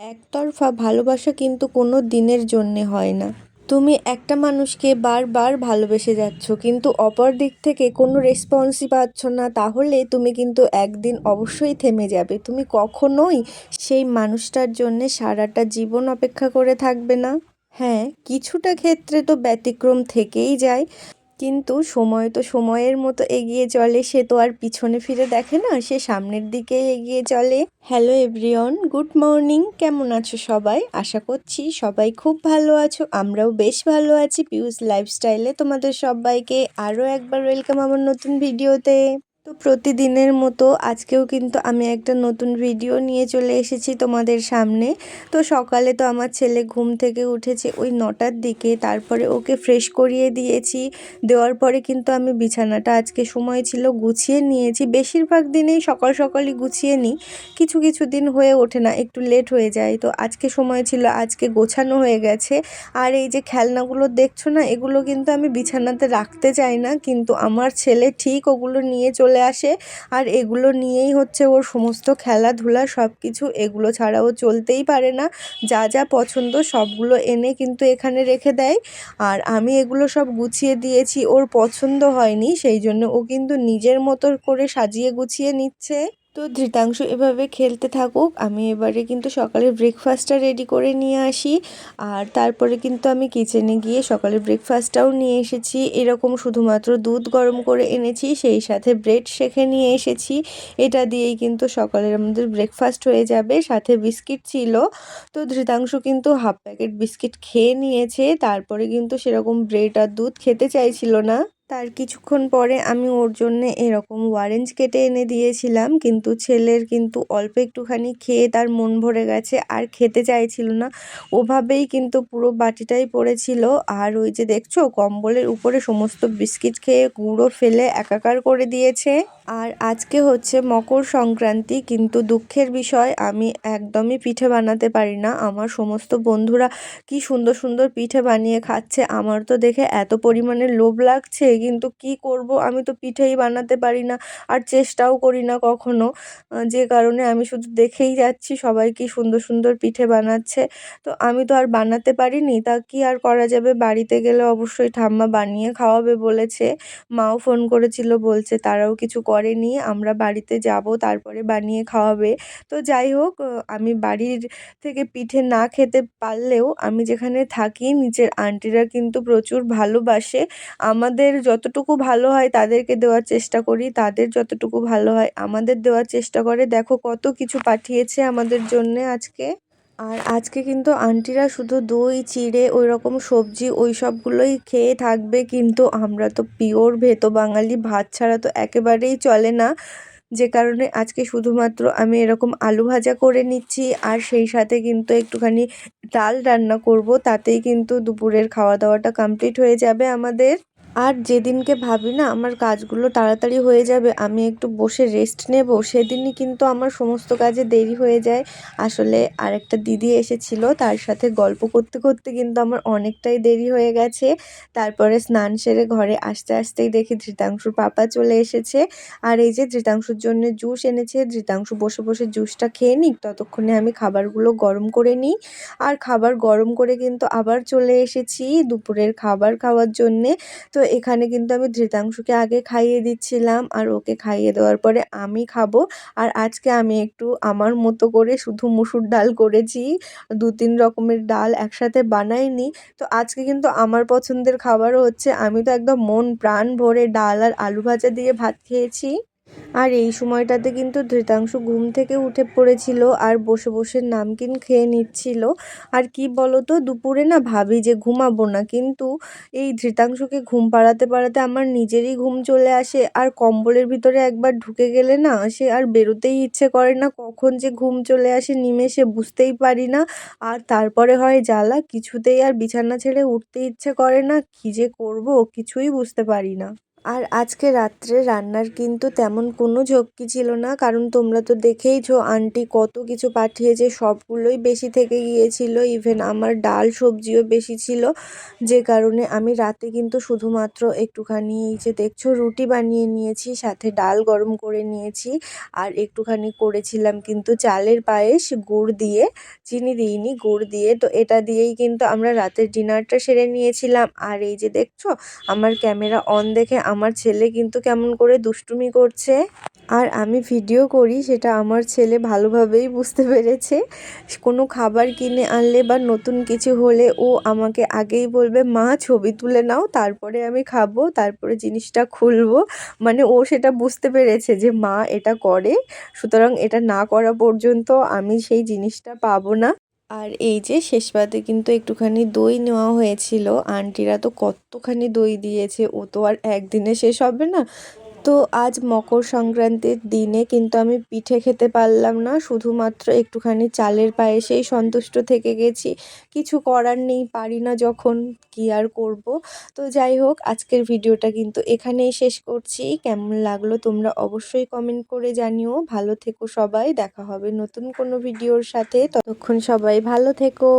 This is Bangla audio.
একতরফা ভালোবাসা কিন্তু কোনো দিনের জন্যে হয় না। তুমি একটা মানুষকে বারবার ভালোবেসে যাচ্ছ, কিন্তু অপর দিক থেকে কোনো রেসপন্সই পাচ্ছ না, তাহলে তুমি কিন্তু একদিন অবশ্যই থেমে যাবে। তুমি কখনোই সেই মানুষটার জন্যে সারাটা জীবন অপেক্ষা করে থাকবে না। হ্যাঁ কিছুটা ক্ষেত্রে তো ব্যতিক্রম থেকেই যায়। কিন্তু সময় তো সময়ের মতো এগিয়ে চলে, সে তো আর পিছনে ফিরে দেখে না, সে সামনের দিকে এগিয়ে চলে। হ্যালো এভরিওন গুড মর্নিং কেমন আছো সবাই? আশা করছি সবাই খুব ভালো আছো, আমরাও বেশ ভালো আছি পিউস লাইফস্টাইলে তোমাদের সবাইকে আরও একবার ওয়েলকাম আমার নতুন ভিডিওতে তো প্রতিদিনের মতো আজকেও কিন্তু আমি একটা নতুন ভিডিও নিয়ে চলে এসেছি তোমাদের সামনে। তো সকালে তো আমার ছেলে ঘুম থেকে উঠেছে ওই নটার দিকে, তারপরে ওকে ফ্রেশ করিয়ে দিয়েছি। দেওয়ার পরে কিন্তু আমি বিছানাটা আজকে সময় ছিল গুছিয়ে নিয়েছি। বেশিরভাগ দিনেই সকাল সকালই গুছিয়ে নিই, কিছু কিছু দিন হয়ে ওঠে না, একটু লেট হয়ে যায়। তো আজকে সময় ছিল, আজকে গোছানো হয়ে গেছে। আর এই যে খেলনাগুলো দেখছ না, এগুলো কিন্তু আমি বিছানাতে রাখতে চাই না, কিন্তু আমার ছেলে ঠিক ওগুলো নিয়ে চলে চলে আসে। আর এগুলো নিয়েই হচ্ছে ওর সমস্ত খেলাধুলা সব কিছু এগুলো ছাড়াও চলতেই পারে না। যা যা পছন্দ সবগুলো এনে কিন্তু এখানে রেখে দেয়। আর আমি এগুলো সব গুছিয়ে দিয়েছি, ওর পছন্দ হয়নি, সেই জন্য ও কিন্তু নিজের মতো করে সাজিয়ে গুছিয়ে নিচ্ছে। তো ধৃতাংশ এভাবে খেলতে থাকুক, আমি এবারে কিন্তু সকালের ব্রেকফাস্টটা রেডি করে নিয়ে আসি। আর তারপরে কিন্তু আমি কিচেনে গিয়ে সকালের ব্রেকফাস্টটাও নিয়ে এসেছি। এরকম শুধুমাত্র দুধ গরম করে এনেছি, সেই সাথে ব্রেড শেখে নিয়ে এসেছি। এটা দিয়েই কিন্তু সকালের আমাদের ব্রেকফাস্ট হয়ে যাবে। সাথে বিস্কিট ছিল। তো ধৃতাংশ কিন্তু হাফ প্যাকেট বিস্কিট খেয়ে নিয়েছে। তারপরে কিন্তু সেরকম ব্রেড আর দুধ খেতে চাইছিল না। তার কিছুক্ষণ পরে আমি ওর জন্যে এরকম অরেঞ্জ কেটে এনে দিয়েছিলাম, কিন্তু ছেলের কিন্তু অল্প একটুখানি খেয়ে তার মন ভরে গেছে, আর খেতে চাইছিল না। ওভাবেই কিন্তু পুরো বাটিটাই পড়েছিল, আর ওই যে দেখছ, কম্বলের উপরে সমস্ত বিস্কিট খেয়ে গুঁড়ো ফেলে একাকার করে দিয়েছে। আর আজকে হচ্ছে মকর সংক্রান্তি, কিন্তু দুঃখের বিষয়, আমি একদমই পিঠে বানাতে পারি না। আমার সমস্ত বন্ধুরা কি সুন্দর সুন্দর পিঠে বানিয়ে খাচ্ছে, আমার তো দেখে এত পরিমাণে লোভ লাগছে কিন্তু কি করব? আমি তো পিঠেই বানাতে পারি না আর চেষ্টাও করি না কখনো। যে কারণে আমি শুধু দেখেই যাচ্ছি সবাই কি সুন্দর সুন্দর পিঠে বানাচ্ছে। তো আমি তো আর বানাতে পারিনি, তা কি আর করা যাবে? বাড়িতে গেলে অবশ্যই ঠাম্মা বানিয়ে খাওয়াবে বলেছে। মাও ফোন করেছিল, বলছে তারাও কিছু করেনি, আমরা বাড়িতে যাব, তারপরে বানিয়ে খাওয়াবে। তো যাই হোক আমি বাড়ির থেকে পিঠে না খেতে পারলেও আমি যেখানে থাকি নিচের আন্টিরা কিন্তু প্রচুর ভালোবাসে। আমাদের যতটুকু ভালো হয় তাদেরকে দেওয়ার চেষ্টা করি, তাদের যতটুকু ভালো হয় আমাদের দেওয়ার চেষ্টা করে। দেখো কত কিছু পাঠিয়েছে আমাদের জন্যে আজকে। আর আজকে কিন্তু আন্টিরা শুধু দই, চিড়ে ওই রকম সবজি ওই সবগুলোই খেয়ে থাকবে। কিন্তু আমরা তো পিওর ভেতো বাঙালি, ভাত ছাড়া তো একেবারেই চলে না। যে কারণে আজকে শুধুমাত্র আমি এরকম আলু ভাজা করে নিচ্ছি। আর সেই সাথে কিন্তু একটুখানি ডাল রান্না করব, তাতেই কিন্তু দুপুরের খাওয়া দাওয়াটা কমপ্লিট হয়ে যাবে আমাদের। আর যেদিনকে ভাবি না, আমার কাজগুলো তাড়াতাড়ি হয়ে যাবে, আমি একটু বসে রেস্ট নেব, সেদিনই কিন্তু আমার সমস্ত কাজে দেরি হয়ে যায়। আসলে আরেকটা দিদি এসেছিল, তার সাথে গল্প করতে করতে কিন্তু আমার অনেকটাই দেরি হয়ে গেছে। তারপরে স্নান সেরে ঘরে আসতে আসতেই দেখি ধৃতাংশুর পাপা চলে এসেছে। আর এই যে ধৃতাংশুর জন্য জুস এনেছে, ধৃতাংশু বসে বসে জুসটা খেয়ে নিক, ততক্ষণে আমি খাবারগুলো গরম করে নিই। আর খাবার গরম করে কিন্তু আবার চলে এসেছি দুপুরের খাবার খাওয়ার জন্যে। তো এখানে কিন্তু আমি ধৃতাংশুকে আগে খাইয়ে দিচ্ছিলাম আর ওকে খাইয়ে দেওয়ার পরে আমি খাব। আর আজকে আমি একটু আমার মতো করে শুধু মুসুর ডাল করেছি দু তিন রকমের ডাল একসাথে বানাইনি। তো আজকে কিন্তু আমার পছন্দের খাবারও হচ্ছে, আমি তো একদম মন প্রাণ ভরে ডাল আর আলু ভাজা দিয়ে ভাত খেয়েছি। আর এই সময়টাতে কিন্তু ধৃতাংশু ঘুম থেকে উঠে পড়েছিল আর বসে বসে নামকিন খেয়ে নিচ্ছিল। আর কি বলতো, দুপুরে না ভাবি যে ঘুমাবো না, কিন্তু এই ধৃতাংশুকে ঘুম পাড়াতে পাড়াতে আমার নিজেরই ঘুম চলে আসে। আর কম্বলের ভিতরে একবার ঢুকে গেলে না সে আর বেরোতেই ইচ্ছে করে না, কখন যে ঘুম চলে আসে নিমেষে বুঝতেই পারি না। আর তারপরে হয় জ্বালা, কিছুতেই আর বিছানা ছেড়ে উঠতে ইচ্ছে করে না, কী যে করব কিছুই বুঝতে পারি না। আর আজকে রাত্রে রান্নার কিন্তু তেমন কোনো ঝক্কি ছিল না, কারণ তোমরা তো দেখেইছো আন্টি কত কিছু পাঠিয়েছে, সবগুলোই বেশি থেকে গিয়েছিল ইভেন আমার ডাল সবজিও বেশি ছিল। যে কারণে আমি রাতে কিন্তু শুধুমাত্র একটুখানি এই যে দেখছ রুটি বানিয়ে নিয়েছি, সাথে ডাল গরম করে নিয়েছি, আর একটুখানি করেছিলাম কিন্তু চালের পায়েস, গুড় দিয়ে, চিনি দিইনি, গুড় দিয়ে। তো এটা দিয়েই কিন্তু আমরা রাতের ডিনারটা সেরে নিয়েছিলাম। আর এই যে দেখছ, আমার ক্যামেরা অন দেখে আমার ছেলে কিন্তু কেমন করে দুষ্টুমি করছে। আর আমি ভিডিও করি, সেটা আমার ছেলে ভালোভাবেই বুঝতে পেরেছে। কোনো খাবার কিনে আনলে বা নতুন কিছু হলে ও আমাকে আগেই বলবে, মা, ছবি তুলে নাও, তারপরে আমি খাব, তারপরে জিনিসটা খুলবো। মানে ও সেটা বুঝতে পেরেছে যে, মা, এটা করে, সুতরাং এটা না করা পর্যন্ত আমি সেই জিনিসটা পাবো না। আর এই যে শেষ পাতে কিন্তু একটুখানি দই নেওয়া হয়েছিল। আন্টিরা তো কতখানি দই দিয়েছে, ও তো আর একদিনে শেষ হবে না। তো আজ মকর সংক্রান্তির দিনে কিন্তু আমি পিঠে খেতে পারলাম না। শুধুমাত্র একটুখানি চালের পায়েসেই সন্তুষ্ট থেকে গেছি। কিছু করার নেই, পারি না যখন কি আর করব। তো যাই হোক, আজকের ভিডিওটা কিন্তু এখানেই শেষ করছি। কেমন লাগল তোমরা অবশ্যই কমেন্ট করে জানিও। ভালো থেকো সবাই, দেখা হবে নতুন কোনো ভিডিওর সাথে। ততক্ষণ সবাই ভালো থেকো।